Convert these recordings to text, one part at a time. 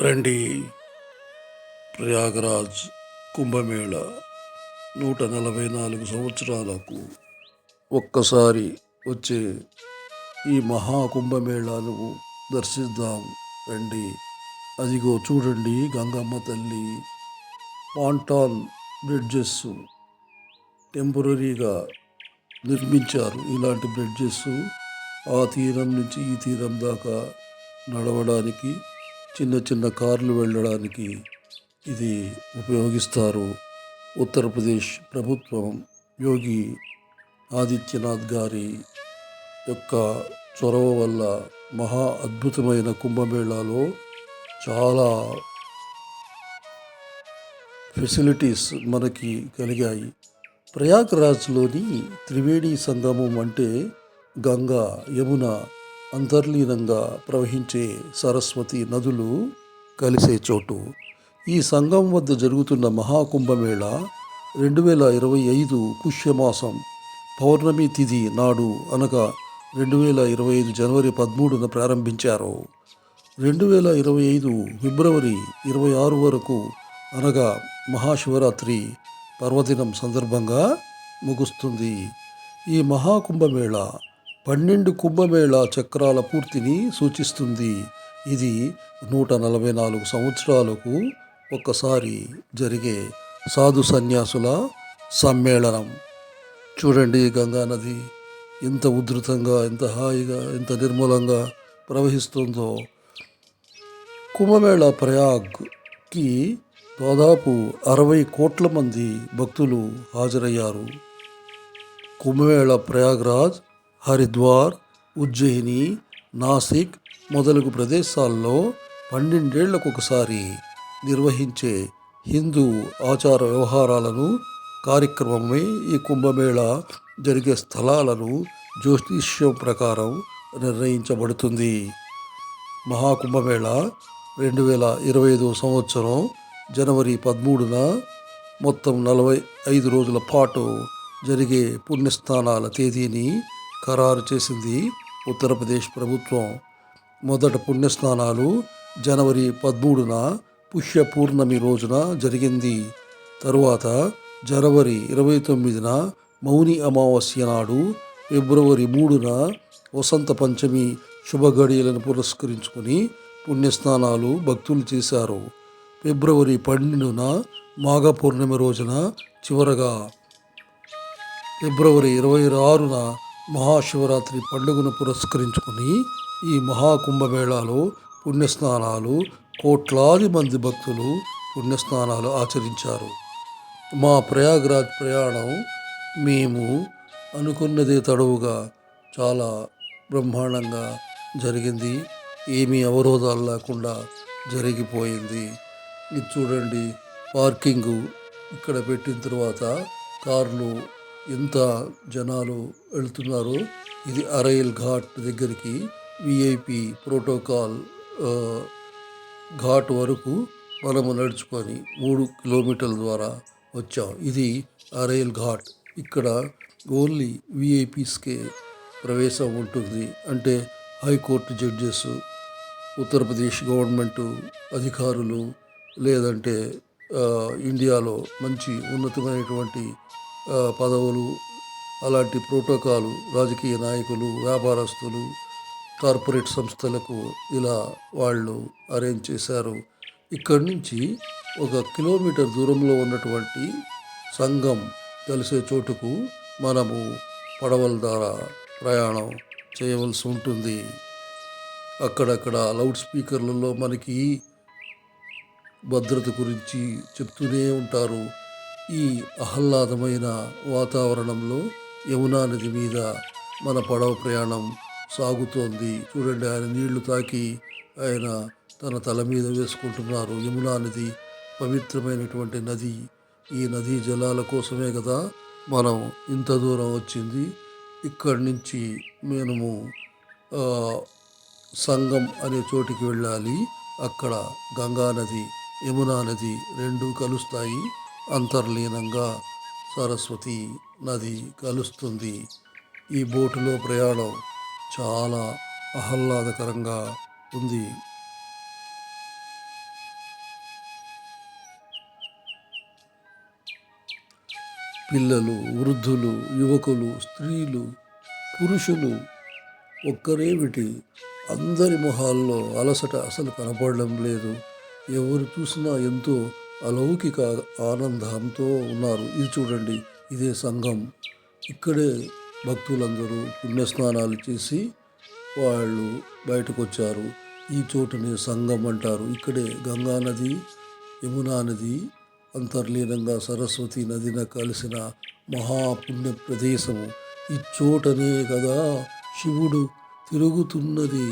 రండి. ప్రయాగరాజ్ కుంభమేళ నూట నలభై నాలుగు సంవత్సరాలకు ఒక్కసారి వచ్చే ఈ మహాకుంభమేళాను దర్శిద్దాం. రండి. అదిగో చూడండి గంగమ్మ తల్లి. పాంటాన్ బ్రిడ్జెస్ టెంపరీగా నిర్మించారు. ఇలాంటి బ్రిడ్జెస్ ఆ తీరం నుంచి ఈ తీరం దాకా నడవడానికి చిన్న చిన్న కార్లు వెళ్ళడానికి ఇది ఉపయోగిస్తారు. ఉత్తరప్రదేశ్ ప్రభుత్వం యోగి ఆదిత్యనాథ్ గారి యొక్క చొరవ వల్ల మహా అద్భుతమైన కుంభమేళాలో చాలా ఫెసిలిటీస్ మనకి కలిగాయి. ప్రయాగ్రాజ్లోని త్రివేణి సంగమం అంటే గంగా యమున అంతర్లీనంగా ప్రవహించే సరస్వతి నదులు కలిసే చోటు. ఈ సంఘం వద్ద జరుగుతున్న మహాకుంభమేళ రెండు వేల ఇరవై ఐదు పుష్యమాసం పౌర్ణమి తిథి నాడు అనగా రెండు వేల ఇరవై ఐదు జనవరి పదమూడున ప్రారంభించారు. రెండు వేల ఇరవై ఐదు ఫిబ్రవరి ఇరవై ఆరు వరకు అనగా మహాశివరాత్రి పర్వదినం సందర్భంగా ముగుస్తుంది. ఈ మహాకుంభమేళ పన్నెండు కుంభమేళ చక్రాల పూర్తిని సూచిస్తుంది. ఇది నూట నలభై నాలుగు సంవత్సరాలకు ఒక్కసారి జరిగే సాధు సన్యాసుల సమ్మేళనం. చూడండి గంగా నది ఎంత ఉధృతంగా ఎంత హాయిగా ఎంత నిర్మూలంగా ప్రవహిస్తుందో. కుంభమేళ ప్రయాగ్కి దాదాపు అరవై కోట్ల మంది భక్తులు హాజరయ్యారు. కుంభమేళ ప్రయాగ్రాజ్ హరిద్వార్ ఉజ్జయిని నాసిక్ మొదలగు ప్రదేశాల్లో పన్నెండేళ్ళకొకసారి నిర్వహించే హిందూ ఆచార వ్యవహారాలను కార్యక్రమమే ఈ కుంభమేళ జరిగే స్థలాలను జ్యోతిష్యం ప్రకారం నిర్ణయించబడుతుంది. మహాకుంభమేళ రెండు వేల ఇరవై ఐదు సంవత్సరం జనవరి పదమూడున మొత్తం నలభై ఐదు రోజుల పాటు జరిగే పుణ్యస్థానాల తేదీని ఖరారు చేసింది ఉత్తరప్రదేశ్ ప్రభుత్వం. మొదట పుణ్యస్నానాలు జనవరి పదమూడున పుష్య పూర్ణమి రోజున జరిగింది. తరువాత జనవరి ఇరవై తొమ్మిదిన మౌని అమావాస్య నాడు ఫిబ్రవరి మూడున వసంత పంచమి శుభగడియలను పురస్కరించుకుని పుణ్యస్నానాలు భక్తులు చేశారు. ఫిబ్రవరి పన్నెండున మాఘ పౌర్ణమి రోజున చివరగా. ఫిబ్రవరి ఇరవై ఆరున మహాశివరాత్రి పండుగను పురస్కరించుకుని ఈ మహాకుంభమేళాలో పుణ్యస్నానాలు కోట్లాది మంది భక్తులు పుణ్యస్నానాలు ఆచరించారు. మా ప్రయాగ్రాజ్ ప్రయాణం మేము అనుకున్నదే తడవుగా చాలా బ్రహ్మాండంగా జరిగింది. ఏమీ అవరోధాలు లేకుండా జరిగిపోయింది. ఇది చూడండి పార్కింగు ఇక్కడ పెట్టిన తర్వాత కార్లు ఎంత జనాలు వెళ్తున్నారో. ఇది అరైల్ ఘాట్ దగ్గరికి విఐపి ప్రోటోకాల్ ఘాట్ వరకు మనము నడుచుకొని మూడు కిలోమీటర్ల ద్వారా వచ్చాం. ఇది అరైల్ ఘాట్. ఇక్కడ ఓన్లీ విఐపీస్కే ప్రవేశం ఉంటుంది. అంటే హైకోర్టు జడ్జెస్ ఉత్తరప్రదేశ్ గవర్నమెంటు అధికారులు లేదంటే ఇండియాలో మంచి ఉన్నతమైనటువంటి పదవులు అలాంటి ప్రోటోకాలు రాజకీయ నాయకులు వ్యాపారస్తులు కార్పొరేట్ సంస్థలకు ఇలా వాళ్ళు అరేంజ్ చేశారు. ఇక్కడి నుంచి ఒక కిలోమీటర్ దూరంలో ఉన్నటువంటి సంఘం కలిసే చోటుకు మనము పడవల ద్వారా ప్రయాణం చేయవలసి ఉంటుంది. అక్కడక్కడ లౌడ్ స్పీకర్లలో మనకి భద్రత గురించి చెప్తూనే ఉంటారు. ఈ ఆహ్లాదమైన వాతావరణంలో యమునా నది మీద మన పడవ ప్రయాణం సాగుతోంది. చూడండి ఆయన నీళ్ళు తాకి ఆయన తన తల మీద వేసుకుంటున్నారు. యమునా నది పవిత్రమైనటువంటి నది. ఈ నదీ జలాల కోసమే కదా మనం ఇంత దూరం వచ్చింది. ఇక్కడి నుంచి మేము సంగం అనే చోటికి వెళ్ళాలి. అక్కడ గంగా నది యమునా నది రెండు కలుస్తాయి. అంతర్లీనంగా సరస్వతి నది కలుస్తుంది. ఈ బోటులో ప్రయాణం చాలా ఆహ్లాదకరంగా ఉంది. పిల్లలు వృద్ధులు యువకులు స్త్రీలు పురుషులు ఒక్కరేమిటి అందరి మొహాల్లో అలసట అసలు కనపడడం లేదు. ఎవరు చూసినా ఎంతో అలౌకిక ఆనందంతో ఉన్నారు. ఇది చూడండి ఇదే సంఘం. ఇక్కడే భక్తులందరూ పుణ్యస్నానాలు చేసి వాళ్ళు బయటకు వచ్చారు ఈ చోటుని సంఘం అంటారు. ఇక్కడే గంగా నది యమునా నది అంతర్లీనంగా సరస్వతి నదిన కలిసిన మహాపుణ్య ప్రదేశము. ఇచ్చోటనే కదా శివుడు తిరుగుతున్నది.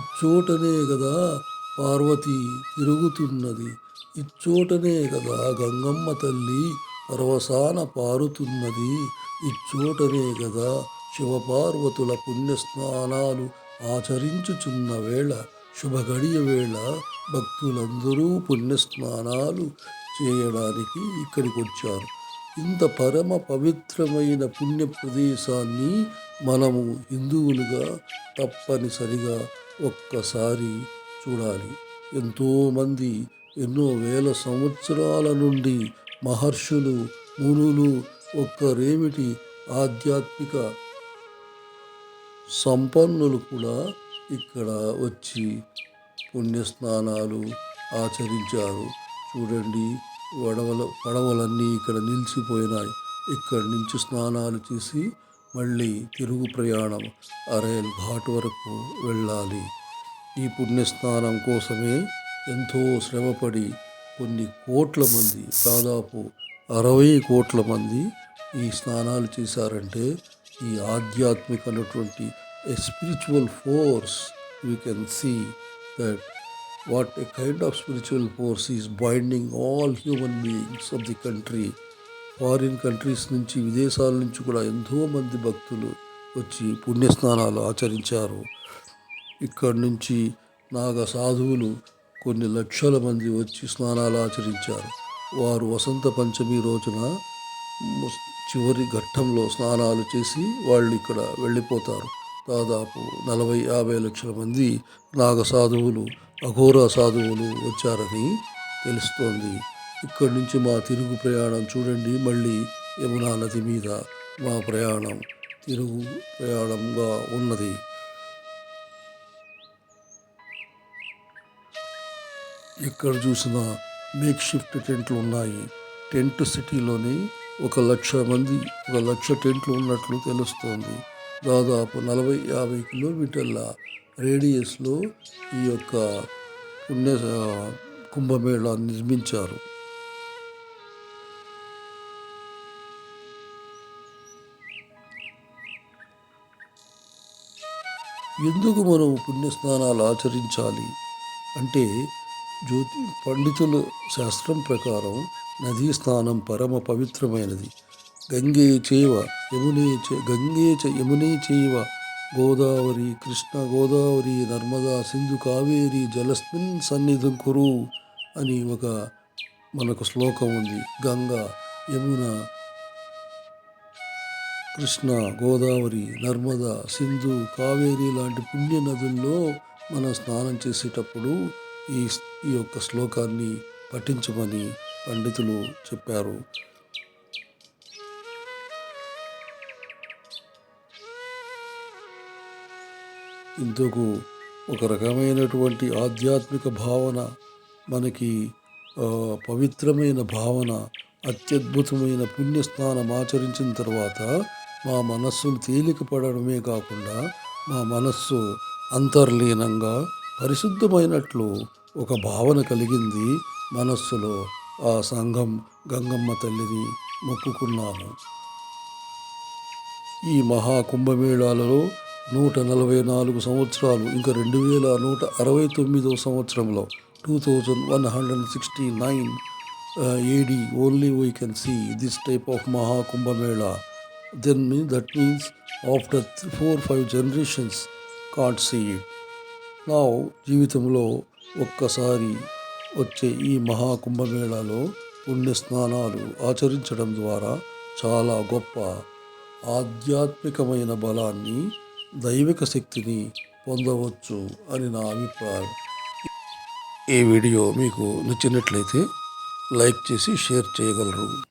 ఇచ్చోటనే కదా పార్వతి తిరుగుతున్నది. ఇచ్చోటనే కదా గంగమ్మ తల్లి పరవసాన పారుతున్నది. ఇచ్చోటనే కదా శివపార్వతుల పుణ్యస్నానాలు ఆచరించుచున్న వేళ శుభగడియ వేళ భక్తులందరూ పుణ్యస్నానాలు చేయడానికి ఇక్కడికి వచ్చారు ఇంత పరమ పవిత్రమైన పుణ్య ప్రదేశాన్ని మనము హిందువులుగా తప్పనిసరిగా ఒక్కసారి చూడాలి. ఎంతోమంది ఎన్నో వేల సంవత్సరాల నుండి మహర్షులు మునులు ఒక్కరేమిటి ఆధ్యాత్మిక సంపన్నులు కూడా ఇక్కడ వచ్చి పుణ్యస్నానాలు ఆచరించారు. చూడండి వడవల పడవలన్నీ ఇక్కడ నిలిచిపోయినాయి. ఇక్కడి నుంచి స్నానాలు చేసి మళ్ళీ తిరుగు ప్రయాణం అరేల్ ఘాట్ వరకు వెళ్ళాలి. ఈ పుణ్యస్నానం కోసమే ఎంతో శ్రమపడి కొన్ని కోట్ల మంది దాదాపు అరవై కోట్ల మంది ఈ స్నానాలు చేశారంటే ఈ ఆధ్యాత్మికమైనటువంటి a spiritual force you can see that what a kind of spiritual force is binding all human beings of the country foreign countries నుంచి విదేశాల నుంచి కూడా ఎంతోమంది భక్తులు వచ్చి పుణ్యస్నానాలు ఆచరించారు. ఇక్కడి నుంచి నాగ సాధువులు కొన్ని లక్షల మంది వచ్చి స్నానాలు ఆచరించారు. వారు వసంత పంచమి రోజున చివరి ఘట్టంలో స్నానాలు చేసి వాళ్ళు ఇక్కడ వెళ్ళిపోతారు. దాదాపు నలభై యాభై లక్షల మంది నాగ సాధువులు అఘోర సాధువులు వచ్చారని తెలుస్తోంది. ఇక్కడి నుంచి మా తిరుగు ప్రయాణం చూడండి మళ్ళీ యమునా నది మీద మా ప్రయాణం. తిరుగు ప్రయాణంగా ఉన్నది. ఎక్కడ చూసినా మేక్ షిఫ్ట్ టెంట్లు ఉన్నాయి. టెంట్ సిటీలోని ఒక లక్ష మంది ఒక లక్ష టెంట్లు ఉన్నట్లు తెలుస్తోంది. దాదాపు నలభై యాభై కిలోమీటర్ల రేడియస్లో ఈ యొక్క పుణ్య కుంభమేళా నిర్మించారు. ఎందుకు మనం పుణ్యస్నానాలు ఆచరించాలి? అంటే జ్యోతి పండితుల శాస్త్రం ప్రకారం నదీ స్నానం పరమ పవిత్రమైనది. గంగే చేవ యమునే చే గంగే చ యమునే చేవ గోదావరి కృష్ణ గోదావరి నర్మదా సింధు కావేరి జలస్మిన్ సన్నిధం కురు అని ఒక మనకు శ్లోకం ఉంది. గంగా యమున కృష్ణ గోదావరి నర్మద సింధు కావేరి లాంటి పుణ్య నదుల్లో మనం స్నానం చేసేటప్పుడు ఈ ఈ యొక్క శ్లోకాన్ని పఠించమని పండితులు చెప్పారు. ఇందుకు ఒక రకమైనటువంటి ఆధ్యాత్మిక భావన మనకి పవిత్రమైన భావన అత్యద్భుతమైన పుణ్యస్నానం ఆచరించిన తర్వాత మా మనస్సును తేలికపడడమే కాకుండా మా మనస్సు అంతర్లీనంగా పరిశుద్ధమైనట్లు ఒక భావన కలిగింది మనస్సులో. ఆ సంఘం గంగమ్మ తల్లిని మొక్కుకున్నాము ఈ మహా కుంభమేళాలలో నూట నలభై నాలుగు సంవత్సరాలు ఇంకా రెండు వేల నూట అరవై తొమ్మిదో సంవత్సరంలో two thousand one hundred sixty nine AD only we can see this type of Maha Kumbh Mela. Then mean that means after four five generations can't see it నా జీవితంలో ఒక్కసారి వచ్చే ఈ మహా కుంభమేళాలో పుణ్య స్నానాలు ఆచరించడం ద్వారా చాలా గొప్ప ఆధ్యాత్మికమైన బలాన్ని దైవిక శక్తిని పొందవచ్చు అని నా అభిప్రాయం. ఈ వీడియో మీకు నచ్చినట్లయితే లైక్ చేసి షేర్ చేయగలరు.